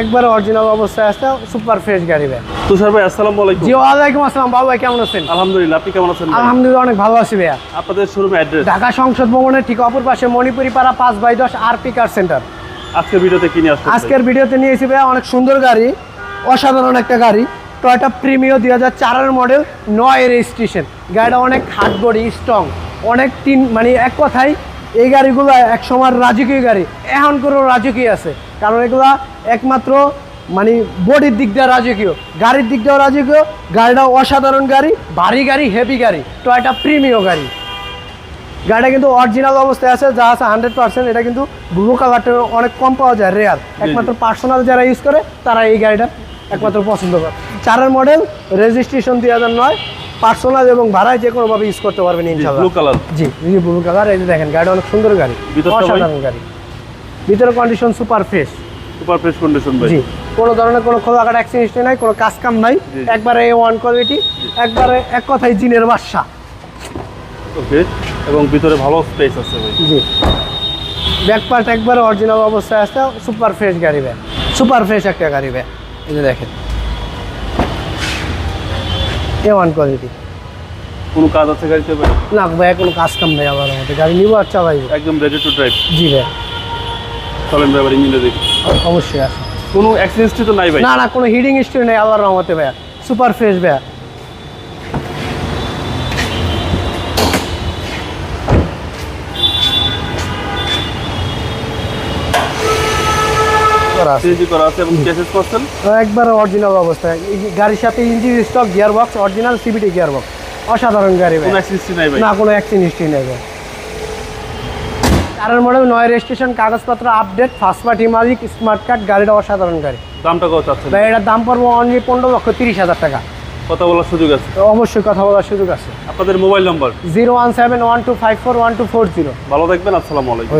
একবারে অরিজিনাল অবস্থায় আছে সুপার ফ্রেশ গাড়ি ভাই। তুষার ভাই আসসালামু আলাইকুম। জি ওয়ালাইকুম আসসালাম বাবু ভাই কেমন আছেন? আলহামদুলিল্লাহ আপনি কেমন আছেন আলহামদুলিল্লাহ অনেক ভালো আছি ভাইয়া। আপনাদের শোরুমে অ্যাড্রেস ঢাকা সংসদ ভবনের ঠিক অপর পাশে মণিপুরি পাড়া পাঁচ বাই দশ আর পি কার সেন্টার আজকের ভিডিওতে কিনে আসছেন আজকের ভিডিওতে নিয়েছি ভাইয়া অনেক সুন্দর গাড়ি অসাধারণ একটা গাড়ি টয়টা প্রিমিও দুই হাজার চারের মডেল নয় রেজিস্ট্রেশন গাড়িটা অনেক হার্ড বডি স্ট্রং অনেক তিন মানে এক কথায় এই গাড়িগুলো এক সময় রাজকীয় গাড়ি এখন করেও রাজকীয় আছে। কারণ এগুলা একমাত্র মানে বডির দিক দিয়ে রাজকীয় গাড়ির দিক দিয়েও রাজকীয় গাড়িটা অসাধারণ গাড়ি ভারী গাড়ি হেভি গাড়ি টয়টা প্রিমিয় গাড়ি। গাড়িটা কিন্তু অরিজিনাল অবস্থায় আছে যা আছে হান্ড্রেড পার্সেন্ট এটা কিন্তু ব্লু কালারটা অনেক কম পাওয়া যায় রেয়ার একমাত্র পার্সোনাল যারা ইউজ করে তারা এই গাড়িটা একমাত্র পছন্দ করে। চারের মডেল রেজিস্ট্রেশন দুই হাজার নয় পার্সোনাল এবং ভাড়ায় যে কোনোভাবে ইউজ করতে পারবেন ইনশাল্লাহ ব্লু কালার জি জি ব্লু কালার এই দেখেন গাড়িটা অনেক সুন্দর গাড়ি অসাধারণ গাড়ি। ভিতরে condition super fresh super fresh condition ভাই। জি কোনো ধরনের কোনো খোলাঘাট অ্যাক্সিডেন্ট নাই কোনো কাজ কাম নাই। একবারে এ ওয়ান কোয়ালিটি একবারে এক কথায় জিনের বাসা ওকে এবং ভিতরে ভালো স্পেস আছে ভাই। জি। ব্যাক পার্ট একবারে অরিজিনাল অবস্থায় আছে সুপার ফ্রেশ গাড়ি ব্যাগ সুপার ফ্রেশ একটা গাড়ি ব্যাগ এই যে দেখেন। এ ওয়ান কোয়ালিটি কোনো কাজ আছে গাড়িতে ভাই? না ভাই কোনো কাজ কাম নেই আমার মধ্যে। গাড়ি নিবো আর চালাইবো। একদম রেডি টু ড্রাইভ জি ভাই। চলেন ভাই ইঞ্জিনটা দেখি। অবশ্যই আছে কোনো অ্যাক্সিডেন্ট তো নাই ভাই? না না কোনো হিডিং হিস্ট্রি নেই আল্লাহর রহমতে ভাইয়া। সুপার ফ্রেশ ভাইয়া। একবারে অরিজিনাল অবস্থায় গাড়ির সাথে engine stock gear box original CVT gear box অসাধারণ গাড়ি না কোনো অ্যাক্সিডেন্ট হিস্ট্রি নেই ভাই চারের মডেল নয় রেজিস্ট্রেশন কাগজপত্র আপডেট ফার্স্ট পার্টি মালিক স্মার্ট কার্ড গাড়িটা অসাধারণ গাড়ি দামটা কত আছে ভাই এটার দাম পড়ব অনলি পনেরো লক্ষ তিরিশ হাজার টাকা। কথা বলার সুযোগ আছে? অবশ্যই কথা বলার সুযোগ আছে। আপনাদের mobile number? Zero one seven one two five four one two four zero. ভালো থাকবেন আসসালামু আলাইকুম।